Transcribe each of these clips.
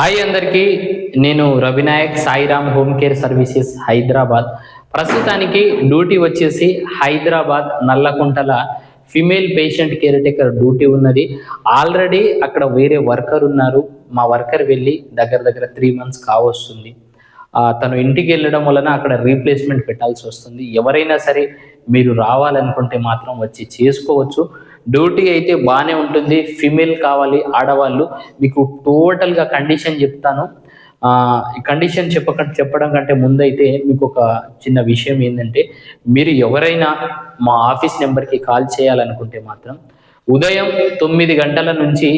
Hi అందరికీ నేను Ravi Nayak Sairam home care services Hyderabad. ప్రస్తుతానికి డ్యూటీ వచ్చేసి హైదరాబాద్ నల్లకుంటల female patient care taker duty ఉన్నది. ఆల్రెడీ అక్కడ వేరే వర్కర్ ఉన్నారు. మా వర్కర్ వెళ్ళి దగ్గర దగ్గర త్రీ మంత్స్ కావస్తుంది. తను ఇంటికి వెళ్ళడం వలన అక్కడ రీప్లేస్మెంట్ పెట్టాల్సి వస్తుంది. ఎవరైనా సరే మీరు రావాలనుకుంటే మాత్రం వచ్చి చేసుకోవచ్చు. డ్యూటీ అయితే బాగానే ఉంటుంది ఫిమేల్ కావాలి ఆడవాళ్ళు. మీకు టోటల్గా కండిషన్ చెప్తాను. ఈ కండిషన్ చెప్పక చెప్పడం కంటే ముందైతే మీకు ఒక చిన్న విషయం ఏంటంటే మీరు ఎవరైనా మా ఆఫీస్ నెంబర్కి కాల్ చేయాలనుకుంటే మాత్రం ఉదయం తొమ్మిది గంటల నుంచి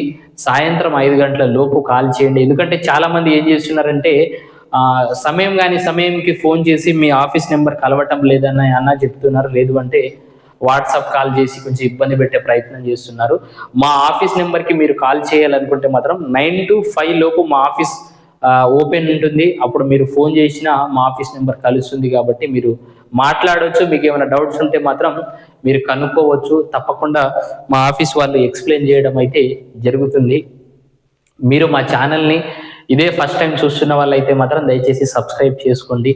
సాయంత్రం ఐదు గంటల లోపు కాల్ చేయండి. ఎందుకంటే చాలామంది ఏం చేస్తున్నారంటే సమయం కానీ సమయంకి ఫోన్ చేసి మీ ఆఫీస్ నెంబర్ కలవటం లేదని అన్న చెప్తున్నారు. లేదు అంటే వాట్సాప్ కాల్ చేసి కొంచెం ఇబ్బంది పెట్టే ప్రయత్నం చేస్తున్నారు. మా ఆఫీస్ నెంబర్కి మీరు కాల్ చేయాలనుకుంటే మాత్రం నైన్ టు ఫైవ్ లోపు మా ఆఫీస్ ఓపెన్ ఉంటుంది. అప్పుడు మీరు ఫోన్ చేసినా మా ఆఫీస్ నెంబర్ కలుస్తుంది కాబట్టి మీరు మాట్లాడవచ్చు మీకు ఏమైనా డౌట్స్ ఉంటే మాత్రం మీరు కనుక్కోవచ్చు. తప్పకుండా మా ఆఫీస్ వాళ్ళు ఎక్స్ప్లెయిన్ చేయడం అయితే జరుగుతుంది. మీరు మా ఛానల్ని ఇదే ఫస్ట్ టైం చూస్తున్న వాళ్ళైతే మాత్రం దయచేసి సబ్స్క్రైబ్ చేసుకోండి.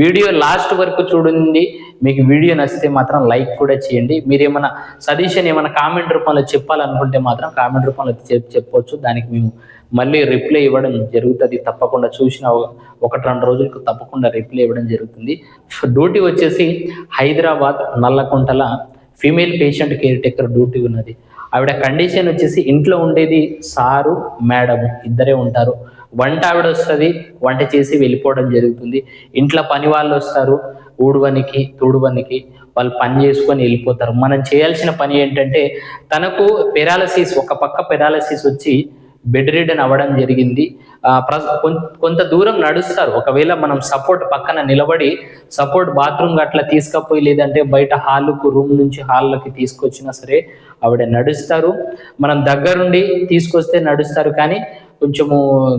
వీడియో లాస్ట్ వరకు చూడండి. మీకు వీడియో నచ్చితే మాత్రం లైక్ కూడా చేయండి. మీరు ఏమైనా సజెషన్ ఏమైనా కామెంట్ రూపంలో చెప్పాలనుకుంటే మాత్రం కామెంట్ రూపంలో చెప్ దానికి మేము మళ్ళీ రిప్లై ఇవ్వడం జరుగుతుంది. తప్పకుండా చూసిన ఒకటి రెండు రోజులకు తప్పకుండా రిప్లై ఇవ్వడం జరుగుతుంది. డ్యూటీ వచ్చేసి హైదరాబాద్ నల్లకుంటల female patient care taker duty ఉన్నది. ఆవిడ కండిషన్ వచ్చేసి ఇంట్లో ఉండేది సారు మేడం ఇద్దరే ఉంటారు. వంట ఆవిడ వస్తుంది వంట చేసి వెళ్ళిపోవడం జరుగుతుంది. ఇంట్లో పని వాళ్ళు వస్తారు ఊడువనికి తుడువనికి వాళ్ళు పని చేసుకొని వెళ్ళిపోతారు. మనం చేయాల్సిన పని ఏంటంటే తనకు పెరాలసిస్ ఒక పక్క పెరాలసిస్ వచ్చి బెడ్ రిడన్ అవ్వడం జరిగింది. ప్ర- కొం- కొంత దూరం నడుస్తారు. ఒకవేళ మనం సపోర్ట్ పక్కన నిలబడి సపోర్ట్ బాత్రూమ్ అట్లా తీసుకపోయి లేదంటే బయట హాల్కు రూమ్ నుంచి హాల్లోకి తీసుకొచ్చినా సరే ఆవిడ నడుస్తారు. మనం దగ్గరుండి తీసుకొస్తే నడుస్తారు. కానీ కొంచెము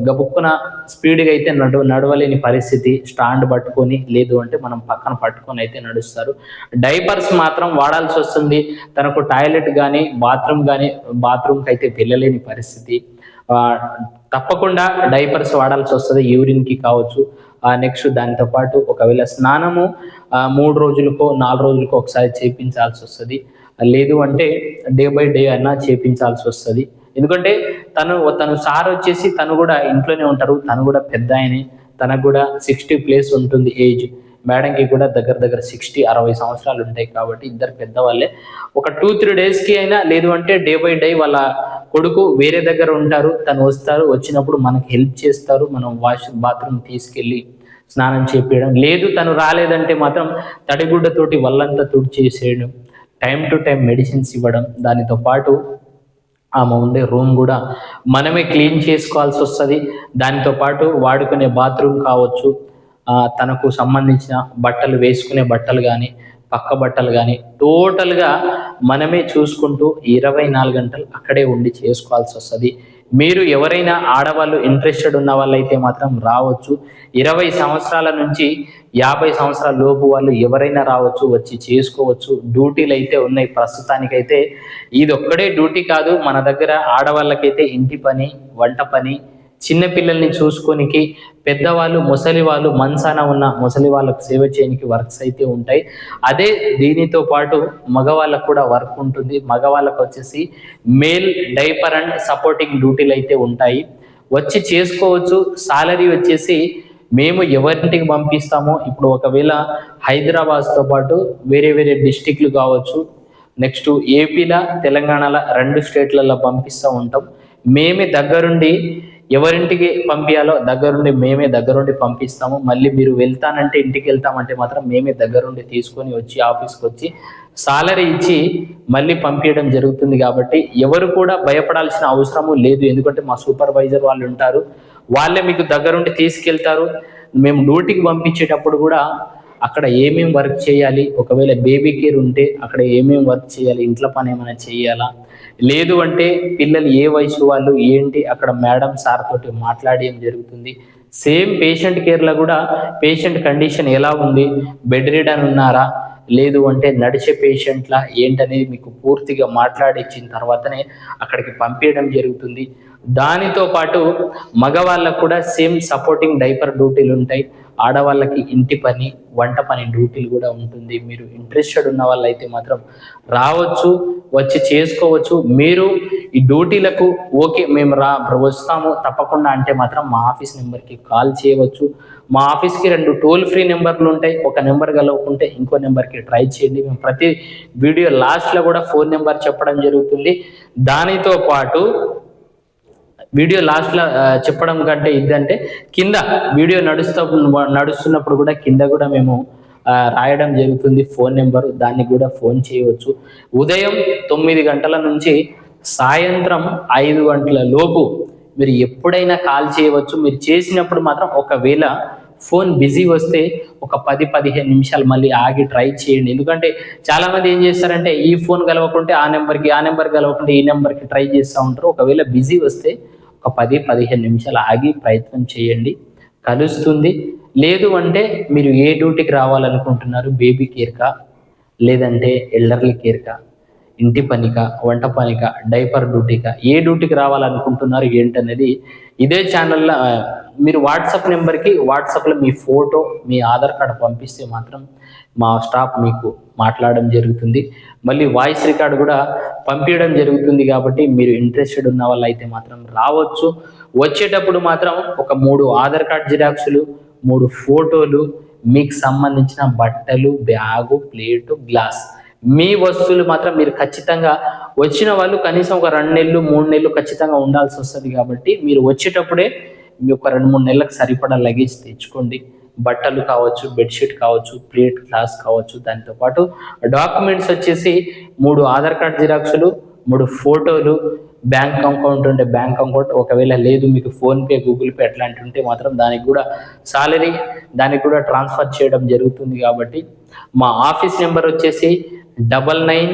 గబుక్కున స్పీడ్గా అయితే నడు నడవలేని పరిస్థితి స్టాండ్ పట్టుకొని లేదు అంటే మనం పక్కన పట్టుకొని అయితే నడుస్తారు. డైపర్స్ మాత్రం వాడాల్సి వస్తుంది. తనకు టాయిలెట్ కానీ బాత్రూమ్ కానీ బాత్రూమ్కి అయితే వెళ్ళలేని పరిస్థితి. తప్పకుండా డైపర్స్ వాడాల్సి వస్తుంది. యూరిన్కి కావచ్చు. నెక్స్ట్ దానితో పాటు ఒకవేళ స్నానము మూడు రోజులకో నాలుగు రోజులకో ఒకసారి చేపించాల్సి వస్తుంది. లేదు అంటే డే బై డే అయినా చేపించాల్సి వస్తుంది. ఎందుకంటే తను తను సార్ వచ్చేసి తను కూడా ఇంట్లోనే ఉంటారు తను కూడా పెద్ద ఆయనే తనకు కూడా సిక్స్టీ ప్లేస్ ఉంటుంది ఏజ్ మేడంకి కూడా దగ్గర దగ్గర సిక్స్టీ అరవై సంవత్సరాలు ఉంటాయి కాబట్టి ఇద్దరు పెద్దవాళ్ళే. ఒక టూ త్రీ డేస్కి అయినా లేదు అంటే డే బై డే వాళ్ళ కొడుకు వేరే దగ్గర ఉంటారు తను వస్తారు వచ్చినప్పుడు మనకి హెల్ప్ చేస్తారు మనం వాష్ బాత్రూమ్ తీసుకెళ్ళి స్నానం చేపించడం లేదు తను రాలేదంటే మాత్రం తడిగుడ్డతోటి వల్లంతా తుడిచేసేయడం టైం టు టైం మెడిసిన్స్ ఇవ్వడం దానితో పాటు ఆమె ఉండే రూమ్ కూడా మనమే క్లీన్ చేసుకోవాల్సి వస్తుంది. దానితో పాటు వాడుకునే బాత్రూమ్ కావచ్చు తనకు సంబంధించిన బట్టలు వేసుకునే బట్టలు కానీ పక్క బట్టలు కానీ టోటల్గా మనమే చూసుకుంటూ ఇరవై నాలుగు గంటలు అక్కడే ఉండి చేసుకోవాల్సి వస్తుంది. మీరు ఎవరైనా ఆడవాళ్ళు ఇంట్రెస్టెడ్ ఉన్న వాళ్ళైతే మాత్రం రావచ్చు. ఇరవై సంవత్సరాల నుంచి యాభై సంవత్సరాల లోపు వాళ్ళు ఎవరైనా రావచ్చు వచ్చి చేసుకోవచ్చు. డ్యూటీలు అయితే ఉన్నాయి ప్రస్తుతానికైతే. ఇది ఒక్కడే డ్యూటీ కాదు. మన దగ్గర ఆడవాళ్ళకైతే ఇంటి పని వంట పని చిన్నపిల్లల్ని చూసుకోనికి పెద్దవాళ్ళు ముసలి వాళ్ళు మనసాన ఉన్న ముసలి వాళ్ళకు సేవ చేయడానికి వర్క్స్ అయితే ఉంటాయి. అదే దీనితో పాటు మగవాళ్ళకు కూడా వర్క్ ఉంటుంది. మగవాళ్ళకు వచ్చేసి మేల్ డైపర్ అండ్ సపోర్టింగ్ డ్యూటీలు అయితే ఉంటాయి. వచ్చి చేసుకోవచ్చు. సాలరీ వచ్చేసి మేము ఎవరింటికి పంపిస్తామో ఇప్పుడు ఒకవేళ హైదరాబాద్తో పాటు వేరే వేరే డిస్టిక్లు కావచ్చు. నెక్స్ట్ ఏపీలో తెలంగాణలో రెండు స్టేట్లలో పంపిస్తూ ఉంటాం. మేమే దగ్గరుండి ఎవరింటికి పంపించాలో దగ్గరుండి మేమే దగ్గరుండి పంపిస్తాము. మళ్ళీ మీరు వెళ్తానంటే ఇంటికి వెళ్తామంటే మాత్రం మేమే దగ్గరుండి తీసుకొని వచ్చి ఆఫీస్కి వచ్చి సాలరీ ఇచ్చి మళ్ళీ పంపించడం జరుగుతుంది కాబట్టి ఎవరు కూడా భయపడాల్సిన అవసరము లేదు. ఎందుకంటే మా సూపర్వైజర్ వాళ్ళు ఉంటారు. వాళ్ళే మీకు దగ్గరుండి తీసుకెళ్తారు. మేము డ్యూటీకి పంపించేటప్పుడు కూడా అక్కడ ఏమేమి వర్క్ చేయాలి? ఒకవేళ బేబీ కేర్ ఉంటే అక్కడ ఏమేమి వర్క్ చేయాలి? ఇంట్లో పని ఏమైనా చేయాలా? లేదు అంటే పిల్లలు ఏ వయసు వాళ్ళు? ఏంటి? అక్కడ మేడం సార్ తోటి మాట్లాడేం జరుగుతుంది? సేమ్ పేషెంట్ కేర్లో కూడా పేషెంట్ కండిషన్ ఎలా ఉంది? బెడ్ రిడన్ ఉన్నారా? లేదు అంటే నడిచే పేషెంట్లా ఏంటనేది మీకు పూర్తిగా మాట్లాడిచ్చిన తర్వాతనే అక్కడికి పంపించడం జరుగుతుంది. దానితో పాటు మగవాళ్ళకు కూడా సేమ్ సపోర్టింగ్ డైపర్ డ్యూటీలు ఉంటాయి. ఆడవాళ్ళకి ఇంటి పని వంట పని డ్యూటీలు కూడా ఉంటుంది. మీరు ఇంట్రెస్టెడ్ ఉన్న వాళ్ళైతే మాత్రం రావచ్చు వచ్చి చేసుకోవచ్చు. మీరు ఈ డ్యూటీలకు ఓకే మేము రా వస్తాము. తప్పకుండా అంటే మాత్రం మా ఆఫీస్ నెంబర్కి కాల్ చేయవచ్చు. మా ఆఫీస్కి రెండు టోల్ ఫ్రీ నెంబర్లు ఉంటాయి. ఒక నెంబర్ కలవకుంటే ఇంకో నెంబర్కి ట్రై చేయండి. మేము ప్రతి వీడియో లాస్ట్లో కూడా ఫోన్ నెంబర్ చెప్పడం జరుగుతుంది. దానితో పాటు వీడియో లాస్ట్లో చెప్పడం కంటే ఇదంటే కింద వీడియో నడుస్తూ నడుస్తున్నప్పుడు కూడా కింద కూడా మేము రాయడం జరుగుతుంది. ఫోన్ నెంబర్ దాన్ని కూడా ఫోన్ చేయవచ్చు. ఉదయం తొమ్మిది గంటల నుంచి సాయంత్రం ఐదు గంటల లోపు మీరు ఎప్పుడైనా కాల్ చేయవచ్చు. మీరు చేసినప్పుడు మాత్రం ఒకవేళ ఫోన్ బిజీ వస్తే ఒక పది పదిహేను నిమిషాలు మళ్ళీ ఆగి ట్రై చేయండి. ఎందుకంటే చాలా మంది ఏం చేస్తారంటే ఈ ఫోన్ కలవకుంటే ఆ నెంబర్కి ఆ నెంబర్ కలవకుంటే ఈ నెంబర్కి ట్రై చేస్తూ ఉంటారు. ఒకవేళ బిజీ వస్తే ఒక పది పదిహేను నిమిషాలు ఆగి ప్రయత్నం చేయండి. కలుస్తుంది. లేదు అంటే మీరు ఏ డ్యూటీకి రావాలనుకుంటున్నారు? బేబీ కేర్కా? లేదంటే ఎల్డర్లీ కేర్కా? ఇంటి పనిక? వంట పనిక? డైపర్ డ్యూటీకా? ఏ డ్యూటీకి రావాలనుకుంటున్నారు ఏంటనేది ఇదే ఛానల్లో మీరు వాట్సాప్ నెంబర్కి వాట్సాప్లో మీ ఫోటో మీ ఆధార్ కార్డు పంపిస్తే మాత్రం మా స్టాఫ్ మీకు మాట్లాడడం జరుగుతుంది. మళ్ళీ వాయిస్ రికార్డ్ కూడా పంపించడం జరుగుతుంది కాబట్టి మీరు ఇంట్రెస్టెడ్ ఉన్న వాళ్ళు అయితే మాత్రం రావచ్చు. వచ్చేటప్పుడు మాత్రం ఒక మూడు ఆధార్ కార్డ్ జిరాక్సులు మూడు ఫోటోలు మీకు సంబంధించిన బట్టలు బ్యాగు ప్లేటు గ్లాస్. మీ వస్తువులు మాత్రం మీరు ఖచ్చితంగా వచ్చిన వాళ్ళు కనీసం ఒక రెండు నెలలు మూడు నెలలు ఖచ్చితంగా ఉండాల్సి వస్తుంది కాబట్టి మీరు వచ్చేటప్పుడే మీ ఒక రెండు మూడు నెలలకు సరిపడా లగేజ్ తెచ్చుకోండి. బట్టలు కావచ్చు బెడ్షీట్ కావచ్చు ప్లేట్ గ్లాస్ కావచ్చు దాంతో పాటు డాక్యుమెంట్స్ వచ్చేసి మూడు ఆధార్ కార్డ్ జిరాక్సులు మూడు ఫోటోలు బ్యాంక్ అకౌంట్ ఉంటే బ్యాంక్ అకౌంట్ ఒకవేళ లేదు మీకు ఫోన్పే గూగుల్ పే అట్లాంటివి ఉంటే మాత్రం దానికి కూడా సాలరీ దానికి కూడా ట్రాన్స్ఫర్ చేయడం జరుగుతుంది కాబట్టి మా ఆఫీస్ నెంబర్ వచ్చేసి double nine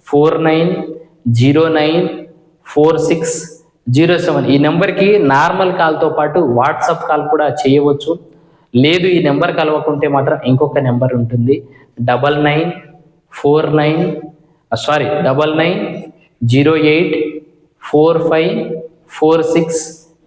four nine zero nine four six zero seven. ఈ నెంబర్కి నార్మల్ కాల్తో పాటు వాట్సాప్ కాల్ కూడా చేయవచ్చు. లేదు ఈ నెంబర్ కలవకుంటే మాత్రం ఇంకొక నెంబర్ ఉంటుంది. Double nine four nine sorry double nine zero eight four five four six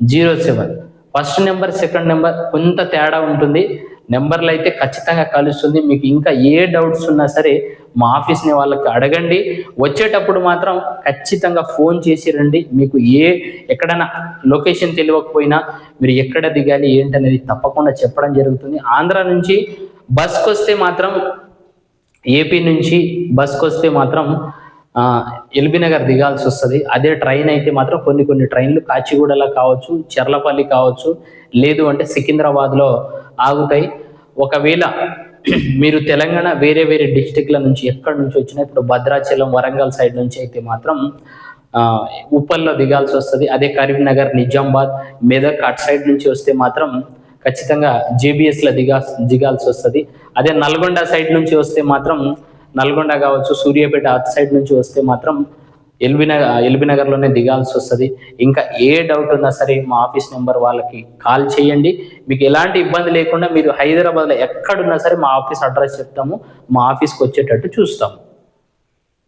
zero seven. First number second number కొంత తేడా ఉంటుంది. నెంబర్లు అయితే ఖచ్చితంగా కలుస్తుంది. మీకు ఇంకా ఏ డౌట్స్ ఉన్నా సరే మా ఆఫీస్ని వాళ్ళకి అడగండి. వచ్చేటప్పుడు మాత్రం ఖచ్చితంగా ఫోన్ చేసి రండి. మీకు ఏ ఎక్కడైనా లొకేషన్ తెలియకపోయినా మీరు ఎక్కడ దిగాలి ఏంటనేది తప్పకుండా చెప్పడం జరుగుతుంది. ఆంధ్ర నుంచి బస్కి వస్తే మాత్రం ఏపీ నుంచి బస్కి వస్తే మాత్రం నగర్ దిగాల్సి వస్తుంది. అదే ట్రైన్ అయితే మాత్రం కొన్ని కొన్ని ట్రైన్లు కాచిగూడలో కావచ్చు చెర్లపల్లి కావచ్చు లేదు అంటే సికింద్రాబాద్లో ఆగుతాయి. ఒకవేళ మీరు తెలంగాణ వేరే వేరే డిస్టిక్ల నుంచి ఎక్కడి నుంచి వచ్చినా ఇప్పుడు భద్రాచలం వరంగల్ సైడ్ నుంచి అయితే మాత్రం ఉప్పల్లో దిగాల్సి వస్తుంది. అదే కరీంనగర్ నిజామాబాద్ మెదక్ అటు సైడ్ నుంచి వస్తే మాత్రం ఖచ్చితంగా జేబిఎస్లో దిగా దిగాల్సి వస్తుంది. అదే నల్గొండ సైడ్ నుంచి వస్తే మాత్రం నల్గొండ కావచ్చు సూర్యాపేట అటు సైడ్ నుంచి వస్తే మాత్రం ఎల్బీనగర్ ఎల్బీనగర్లోనే నగర్లోనే దిగాల్సి వస్తుంది. ఇంకా ఏ డౌట్ ఉన్నా సరే మా ఆఫీస్ నెంబర్ వాళ్ళకి కాల్ చేయండి. మీకు ఎలాంటి ఇబ్బంది లేకుండా మీరు హైదరాబాద్లో ఎక్కడున్నా సరే మా ఆఫీస్ అడ్రస్ చెప్తాము. మా ఆఫీస్కి వచ్చేటట్టు చూస్తాము.